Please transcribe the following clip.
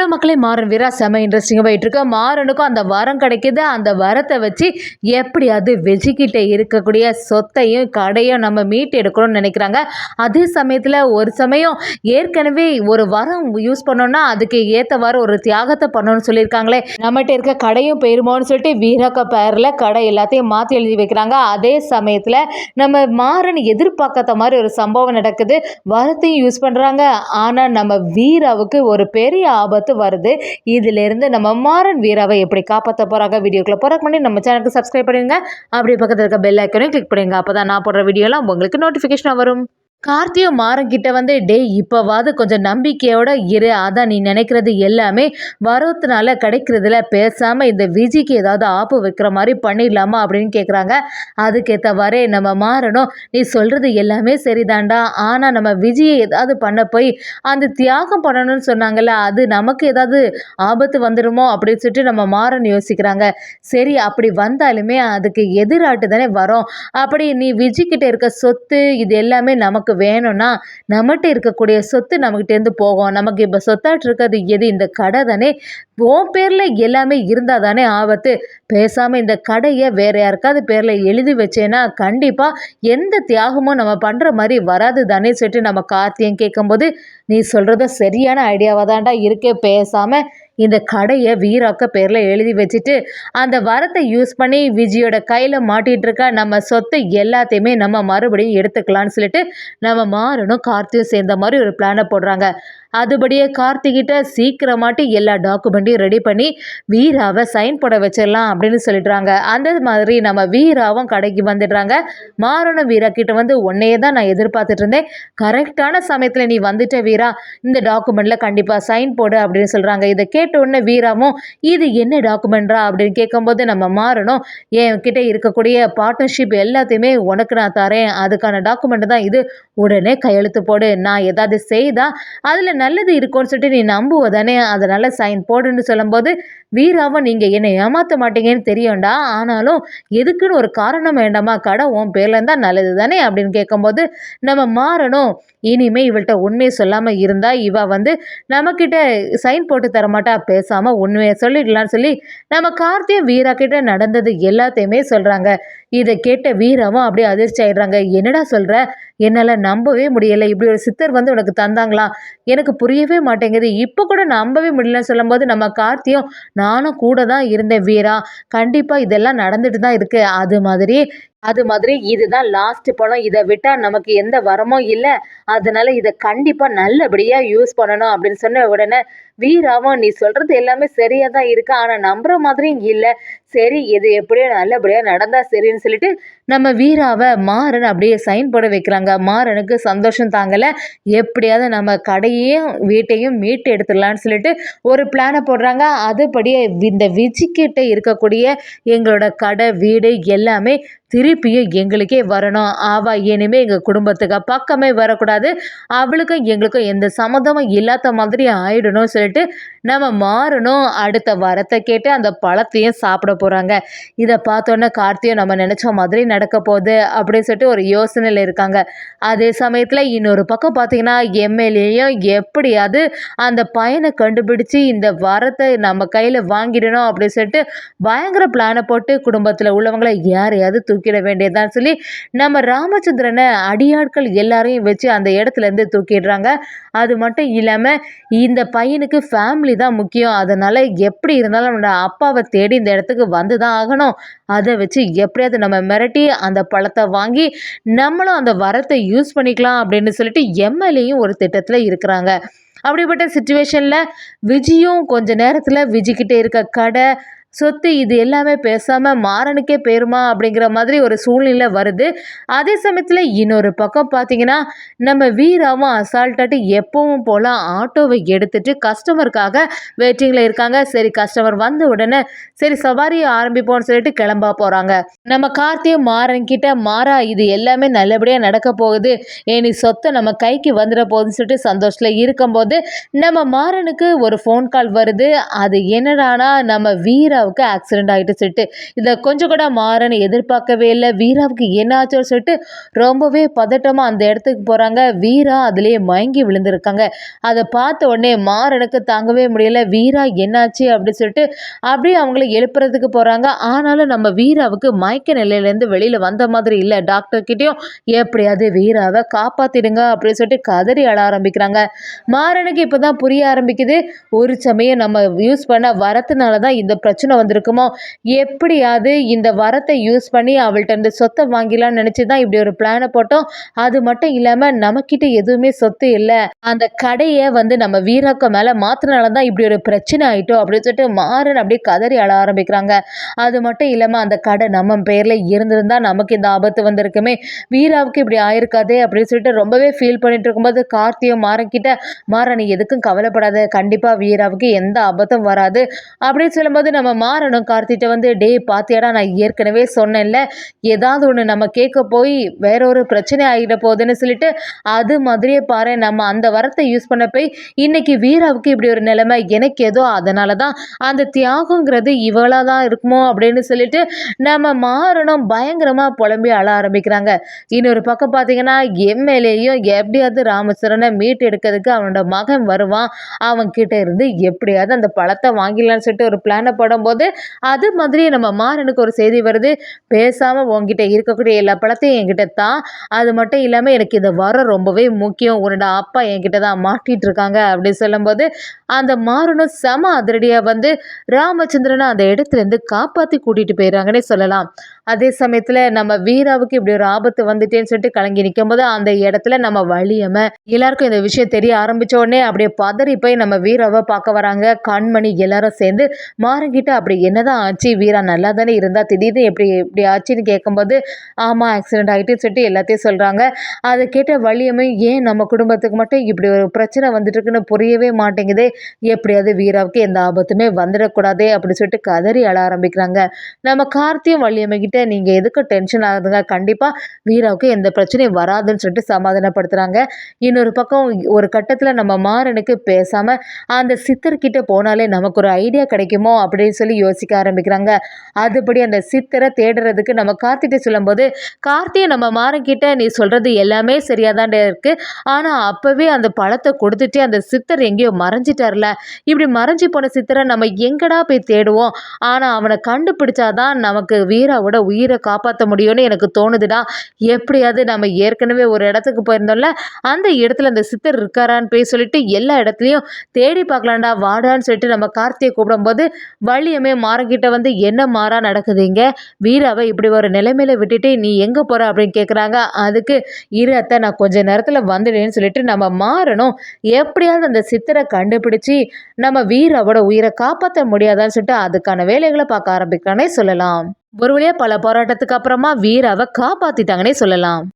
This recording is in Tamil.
ஹலோ மக்களே மாறன் வீரா செம இன்ட்ரெஸ்டிங்காக போயிட்டு மாறனுக்கும் அந்த வரம் கிடைக்குது. அந்த வரத்தை வச்சு எப்படியாவது வெஜிக்கிட்ட இருக்கக்கூடிய சொத்தையும் கடையும் நம்ம மீட்டு எடுக்கணும்னு நினைக்கிறாங்க. அதே சமயத்தில் ஒரு சமயம் ஏற்கனவே ஒரு வரம் யூஸ் பண்ணோம்னா அதுக்கு ஏற்றவாறு ஒரு தியாகத்தை பண்ணணும்னு சொல்லியிருக்காங்களே. நம்மகிட்ட இருக்க கடையும் போயிருமோன்னு சொல்லிட்டு வீராக்க பேரில் கடை எல்லாத்தையும் மாற்றி எழுதி வைக்கிறாங்க. அதே சமயத்தில் நம்ம மாறன் எதிர்பார்க்காத மாதிரி ஒரு சம்பவம் நடக்குது. வரத்தையும் யூஸ் பண்ணுறாங்க ஆனால் நம்ம வீராவுக்கு ஒரு பெரிய ஆபத்து வருது. இதிலிருந்து நம்ம மாறன் வீராவை எப்படி காப்பாற்ற போகிறாங்க வீடியோக்குள்ள போகிறக்கு முன்னாடி நம்ம சேனலுக்கு சப்ஸ்கிரைப் பண்ணிடுங்க. அப்படியே பக்கத்தில் இருக்க பெல் ஐக்கனையும் கிளிக் பண்ணுங்க அப்போ தான் நான் போடுற வீடியோலாம் உங்களுக்கு நோட்டிஃபிகேஷன் வரும். கார்த்தியும் மாறன் கிட்ட வந்து டேய் இப்போவாது கொஞ்சம் நம்பிக்கையோட இரு. அதான் நீ நினைக்கிறது எல்லாமே வரத்துனால கிடைக்கிறதுல. பேசாமல் இந்த விஜிக்கு ஏதாவது ஆப்பு வைக்கிற மாதிரி பண்ணிடலாமா? அப்படின்னு கேட்குறாங்க அதுக்கேற்றவாறே நம்ம மாறணும் நீ சொல்கிறது எல்லாமே சரிதான்டா. ஆனால் நம்ம விஜயை ஏதாவது பண்ண போய் அந்த தியாகம் பண்ணணும்னு சொன்னாங்கல்ல அது நமக்கு ஏதாவது ஆபத்து வந்துடுமோ அப்படின்னு சொல்லிட்டு நம்ம மாறன் யோசிக்கிறாங்க. சரி அப்படி வந்தாலுமே அதுக்கு எதிராட்டு தானே வரும். அப்படி நீ விஜய்கிட்ட இருக்க சொத்து இது எல்லாமே நமக்கு வேணும்னா நம்மகிட்ட இருக்கக்கூடிய சொத்து நம்மகிட்டேருந்து போகும். நமக்கு இப்போ சொத்தாட்டு இருக்கிறது எது? இந்த கடை தானே. உன் பேரில் எல்லாமே இருந்தால் தானே ஆபத்து. பேசாமல் இந்த கடையை வேற யாருக்காவது பேரில் எழுதி வச்சேன்னா கண்டிப்பாக எந்த தியாகமும் நம்ம பண்ணுற மாதிரி வராது தானே சொல்லிட்டு நம்ம கார்த்தியம் கேட்கும்போது நீ சொல்கிறது சரியான ஐடியாவாக தான்டா இருக்கே. பேசாமல் இந்த கடையை வீராக்க பேரில் எழுதி வச்சுட்டு அந்த வரத்தை யூஸ் பண்ணி விஜயோட கையில் மாட்டிகிட்டு இருக்க நம்ம சொத்தை எல்லாத்தையுமே நம்ம மறுபடியும் எடுத்துக்கலாம்னு சொல்லிட்டு நம்ம மாறனும் கார்த்தியும் சேர்ந்த மாதிரி ஒரு பிளானை போடுறாங்க. அதுபடியே கார்த்திகிட்ட சீக்கிரமாட்டி எல்லா டாக்குமெண்ட்டையும் ரெடி பண்ணி வீராவை சைன் போட வச்சிடலாம் அப்படின்னு சொல்லிடுறாங்க. அந்த மாதிரி நம்ம வீராவும் கடைக்கு வந்துடுறாங்க. மாறனும் வீரா கிட்ட வந்து உன்னையே தான் நான் எதிர்பார்த்துட்டு இருந்தேன். கரெக்டான சமயத்தில் நீ வந்துட்ட வீரா இந்த டாக்குமெண்ட்டில் கண்டிப்பாக சைன் போடு அப்படின்னு சொல்கிறாங்க இதை கேட்ட உடனே வீராவும் இது என்ன டாக்குமெண்ட்ரா அப்படின்னு கேட்கும்போது நம்ம மாறணும் என் கிட்டே இருக்கக்கூடிய பார்ட்னர்ஷிப் எல்லாத்தையுமே உனக்கு நான் தரேன். அதுக்கான டாக்குமெண்ட் தான் இது. உடனே கையெழுத்து போடு. நான் ஏதாவது செய்தா அதில் நல்லது இருக்கும்னு சொல்லிட்டு நீ நம்புவதானே? அதனால் சைன் போடுன்னு சொல்லும்போது வீராவை நீங்கள் என்னை ஏமாற்ற மாட்டீங்கன்னு தெரியும்டா. ஆனாலும் எதுக்குன்னு ஒரு காரணம் வேண்டாமா? கடை உன் பேரில் இருந்தால் நல்லது தானே அப்படின்னு கேட்கும்போது நம்ம மாறணும். இனிமே இவள்கிட்ட உண்மையை சொல்லாமல் இருந்தால் இவ வந்து நம்மக்கிட்ட சைன் போட்டு தரமாட்டா? பேசாமல் உண்மையை சொல்லிடலான்னு சொல்லி நம்ம கார்த்தியும் வீரா கிட்ட நடந்தது எல்லாத்தையுமே சொல்கிறாங்க இதை கேட்ட வீராவும் அப்படியே அதிர்ச்சி ஆயிடுறாங்க. என்னடா சொல்கிற என்னால் நம்பவே முடியலை. இப்படி ஒரு சித்தர் வந்து உனக்கு தந்தாங்களா? எனக்கு புரியவே மாட்டேங்குது. இப்போ கூட நம்பவே முடியலன்னு சொல்லும்போது நம்ம கார்த்தியும் நானும் கூட தான் இருந்தேன் வீரா. கண்டிப்பாக இதெல்லாம் நடந்துட்டு தான் இருக்குது அது மாதிரி அது மாதிரி இதுதான் லாஸ்ட் படம் இதை விட்டால் நமக்கு எந்த வரமும் இல்லை. அதனால இதை கண்டிப்பாக நல்லபடியாக யூஸ் பண்ணணும் அப்படின்னு சொன்ன உடனே வீராவும் நீ சொல்கிறது எல்லாமே சரியாக தான் இருக்கு. ஆனால் நம்புற மாதிரியும் இல்லை. சரி இது எப்படியோ நல்லபடியாக நடந்தால் சரின்னு சொல்லிட்டு நம்ம வீராவை மாறன் அப்படியே சைன் போட வைக்கிறாங்க. மாறனுக்கு சந்தோஷம் தாங்கலை. எப்படியாவது நம்ம கடையையும் வீட்டையும் மீட்டு எடுத்துடலான்னு சொல்லிட்டு ஒரு பிளானை போடுறாங்க. அதுபடியே இந்த விஜிக்கிட்ட இருக்கக்கூடிய எங்களோட கடை வீடு எல்லாமே திருப்பியும் எங்களுக்கே வரணும். ஆவா இனிமேல் எங்கள் குடும்பத்துக்கு பக்கமே வரக்கூடாது. அவளுக்கும் எங்களுக்கும் எந்த சம்மந்தமும் இல்லாத மாதிரி ஆயிடணும்னு சொல்லிட்டு நம்ம மாறணும். அடுத்த வரத்தை கேட்டு அந்த பழத்தையும் சாப்பிட போகிறாங்க இதை பார்த்தோன்னே கார்த்தியும் நம்ம நினச்ச மாதிரி நடக்க போகுது அப்படின்னு சொல்லிட்டு ஒரு யோசனையில் இருக்காங்க. அதே சமயத்தில் இன்னொரு பக்கம் பார்த்தீங்கன்னா எம்எல்ஏயும் எப்படியாவது அந்த பையனை கண்டுபிடிச்சி இந்த வரத்தை நம்ம கையில் வாங்கிடணும் அப்படின்னு சொல்லிட்டு பயங்கர பிளானை போட்டு குடும்பத்தில் உள்ளவங்களை யாரையாவது தூக்கிட வேண்டியதான்னு சொல்லி நம்ம ராமச்சந்திரனை அடியாட்கள் எல்லாரையும் வச்சு அந்த இடத்துலேருந்து தூக்கிடுறாங்க. அது மட்டும் இல்லாமல் இந்த பையனுக்கு ஃபேமிலி தான் முக்கியம். அதனால் எப்படி இருந்தாலும் நம்மளோட அப்பாவை தேடி இந்த இடத்துக்கு வந்து தான் ஆகணும். அதை வச்சு எப்படியாவது நம்ம மிரட்டி அந்த பழத்தை வாங்கி நம்மளும் அந்த வரத்தை யூஸ் பண்ணிக்கலாம் அப்படின்னு சொல்லிட்டு எம்எல்ஏயும் ஒரு திட்டத்தில் இருக்கிறாங்க. அப்படிப்பட்ட சுச்சுவேஷனில் விஜயும் கொஞ்ச நேரத்தில் விஜய்கிட்ட இருக்க கடை சொத்து இது எல்லாமே பேசாமல் மாறனுக்கே பேருமா அப்படிங்கிற மாதிரி ஒரு சூழ்நிலை வருது. அதே சமயத்தில் இன்னொரு பக்கம் பார்த்தீங்கன்னா நம்ம வீராவும் அசால்ட்டாட்டு எப்பவும் போல் ஆட்டோவை எடுத்துட்டு கஸ்டமருக்காக வெயிட்டிங்கில் இருக்காங்க. சரி கஸ்டமர் வந்த உடனே சரி சவாரியை ஆரம்பிப்போம்னு சொல்லிட்டு கிளம்ப போகிறாங்க நம்ம கார்த்தியும் மாறன்கிட்ட மாறா இது எல்லாமே நல்லபடியாக நடக்க போகுது. ஏனி சொத்தை நம்ம கைக்கு வந்துட போகுதுன்னு சொல்லிட்டு சந்தோஷத்தில் இருக்கும்போது நம்ம மாறனுக்கு ஒரு ஃபோன் கால் வருது. அது என்னடானா நம்ம வீரா வீராவுக்கு ஆக்சிடென்ட் ஆகிட்டு சொல்லிட்டு இதை கொஞ்சம் கூட மாறன்னு எதிர்பார்க்கவே இல்லை. வீராவுக்கு என்ன ஆச்சோன்னு சொல்லிட்டு ரொம்பவே பதட்டமாக அந்த இடத்துக்கு போகிறாங்க வீரா அதுலேயே மயங்கி விழுந்திருக்காங்க. அதை பார்த்த உடனே மாறனுக்கு தாங்கவே முடியல. வீரா என்னாச்சு அப்படின்னு சொல்லிட்டு அப்படியே அவங்கள எழுப்புறதுக்கு போகிறாங்க ஆனாலும் நம்ம வீராவுக்கு மயக்க நிலையிலேருந்து வெளியில் வந்த மாதிரி இல்லை. டாக்டர் கிட்டேயும் எப்படியாவது வீராவை காப்பாற்றிடுங்க அப்படின்னு சொல்லிட்டு கதறி அழ ஆரம்பிக்கிறாங்க. மாறனுக்கு இப்போ தான் புரிய ஆரம்பிக்குது. ஒரு சமயம் நம்ம யூஸ் பண்ண வரத்துனால தான் இந்த பிரச்சனை வந்திருக்குமோ? எப்படியாவது இந்த வரத்தை யூஸ் பண்ணி அவள்கிட்ட இருந்து சொத்தை வாங்கிலாம்னு நினச்சி தான் இப்படி ஒரு பிளானை போட்டோம். அது மட்டும் இல்லாமல் நம்மக்கிட்ட எதுவுமே சொத்து இல்லை. அந்த கடையை வந்து நம்ம வீராக்க மேலே மாத்தினால தான் இப்படி ஒரு பிரச்சனை ஆகிட்டோம் அப்படின்னு சொல்லிட்டு மாறன் அப்படியே கதறி அழ ஆரம்பிக்கிறாங்க. அது மட்டும் இல்லாமல் அந்த கடை நம்ம பேரில் இருந்திருந்தா நமக்கு இந்த ஆபத்து வந்திருக்குமே. வீராவுக்கு இப்படி ஆயிருக்காதே அப்படின்னு சொல்லிட்டு ரொம்பவே ஃபீல் பண்ணிட்டு இருக்கும்போது கார்த்தியும் மாறன்கிட்ட மாற நீ எதுக்கும் கவலைப்படாத. கண்டிப்பாக வீராவுக்கு எந்த ஆபத்தும் வராது. அப்படின்னு சொல்லும்போது நம்ம மாறணும் கார்த்திட்ட வந்து டே பாத்தியாடா நான் ஏற்கனவே சொன்னேன்ல ஏதாவது ஒன்று நம்ம கேட்க போய் வேற ஒரு பிரச்சனை ஆகிட போகுதுன்னு சொல்லிட்டு அது மாதிரியே பாரு நம்ம அந்த வரத்தை யூஸ் பண்ண போய் இன்னைக்கு வீராவுக்கு இப்படி ஒரு நிலைமை எனக்கு ஏதோ அதனால தான் அந்த தியாகங்கிறது இவளாக தான் இருக்குமோ அப்படின்னு சொல்லிட்டு நம்ம மாறணும் பயங்கரமாக புலம்பி அழ ஆரம்பிக்கிறாங்க. இன்னொரு பக்கம் பார்த்தீங்கன்னா எம்எல்ஏயும் எப்படியாவது ராமச்சரனை மீட் எடுக்கிறதுக்கு அவனோட மகன் வருவான். அவன் கிட்ட இருந்து எப்படியாவது அந்த பழத்தை வாங்கிடலான்னு சொல்லிட்டு ஒரு பிளானை போடும்போது அது மாதிரி நம்ம மாறனுக்கு ஒரு செய்தி வருது. பேசாமல் உங்ககிட்ட இருக்கக்கூடிய எல்லா பழத்தையும் என்கிட்ட தான் அது மட்டும் இல்லாமல் எனக்கு இந்த வரம் ரொம்பவே முக்கியம். உன்னோட அப்பா என்கிட்ட தான் மாட்டிகிட்டு இருக்காங்க அப்படின்னு சொல்லும்போது அந்த மாறனும் செம அதிரடியாக வந்து ராமச்சந்திரனை அந்த இடத்துலேருந்து காப்பாற்றி கூட்டிகிட்டு போயிடுறாங்கன்னே சொல்லலாம். அதே சமயத்தில் நம்ம வீராவுக்கு இப்படி ஒரு ஆபத்து வந்துட்டேன்னு சொல்லிட்டு கலங்கி நிற்கும் போது அந்த இடத்துல நம்ம வழியம எல்லாருக்கும் இந்த விஷயம் தெரிய ஆரம்பித்த உடனே அப்படியே பதறி போய் நம்ம வீராவை பார்க்க வராங்க. கண்மணி எல்லாரும் சேர்ந்து மாறங்கிட்ட அப்படி என்னதான் ஆச்சு? வீரா நல்லா தானே இருந்தால் திடீர்னு எப்படி எப்படி ஆச்சுன்னு கேட்கும்போது ஆமாம் ஆக்சிடென்ட் ஆகிட்டுன்னு சொல்லிட்டு எல்லாத்தையும் சொல்கிறாங்க அதை கேட்ட வழியமே ஏன் நம்ம குடும்பத்துக்கு மட்டும் இப்படி ஒரு பிரச்சனை வந்துட்டு இருக்குன்னு புரியவே மாட்டேங்குதே? எப்படியாவது வீராவுக்கு எந்த ஆபத்துமே வந்துடக்கூடாதே? அப்படின்னு சொல்லிட்டு கதறி அழ ஆரம்பிக்கிறாங்க. நம்ம கார்த்தியும் வள்ளியம்மை கிட்ட நீங்கள் எதுக்கு டென்ஷன் ஆகுதுங்க. கண்டிப்பாக வீராவுக்கு எந்த பிரச்சனையும் வராதுன்னு சொல்லிட்டு சமாதானப்படுத்துகிறாங்க இன்னொரு பக்கம் ஒரு கட்டத்தில் நம்ம மாறனுக்கு பேசாமல் அந்த சித்தர்கிட்ட போனாலே நமக்கு ஒரு ஐடியா கிடைக்குமோ அப்படின்னு சொல்லி யோசிக்க ஆரம்பிக்கிறாங்க. அதுபடி அந்த சித்தரை தேடுறதுக்கு நம்ம கார்த்திகிட்ட சொல்லும்போது கார்த்தியை நம்ம மாறன்கிட்ட நீ சொல்கிறது எல்லாமே சரியாக தான் இருக்குது ஆனால் அப்போவே அந்த பழத்தை கொடுத்துட்டு அந்த சித்தர் எங்கேயோ மறைஞ்சிட்டார்ல. இப்படி மறைஞ்சி போன சித்தரை நம்ம எங்கடா போய் தேடுவோம்? ஆனால் அவனை கண்டுபிடிச்சாதான் நமக்கு வீராவோட உயிரை காப்பாற்ற முடியும்னு எனக்கு தோணுதுடா எப்படியாவது நம்ம ஏற்கனவே ஒரு இடத்துக்கு போயிருந்தோம்ல அந்த இடத்துல அந்த சித்தர் இருக்காரான்னு போய் சொல்லிட்டு எல்லா இடத்துலையும் தேடி பார்க்கலாம்டா வாடான்னு சொல்லிட்டு நம்ம கார்த்தியை கூப்பிடும்போது வள்ளியமே மாறங்கிட்ட வந்து என்ன மாறா நடக்குதுங்க வீராவை இப்படி ஒரு நிலைமையில விட்டுட்டு நீ எங்கே போகிற அப்படின்னு கேட்குறாங்க அதுக்கு இரு அத்தை நான் கொஞ்ச நேரத்தில் வந்துடுன்னு சொல்லிட்டு நம்ம மாறணும். எப்படியாவது அந்த சித்தரை கண்டுபிடிச்சி நம்ம வீராவோட உயிரை காப்பாற்ற முடியாதான்னு சொல்லிட்டு அதுக்கான வேலைகளை பார்க்க ஆரம்பிக்கானே சொல்லலாம். ஒரு வழியாக பல போராட்டத்துக்கு அப்புறமா வீராவை காப்பாற்றிட்டாங்கன்னே சொல்லலாம்.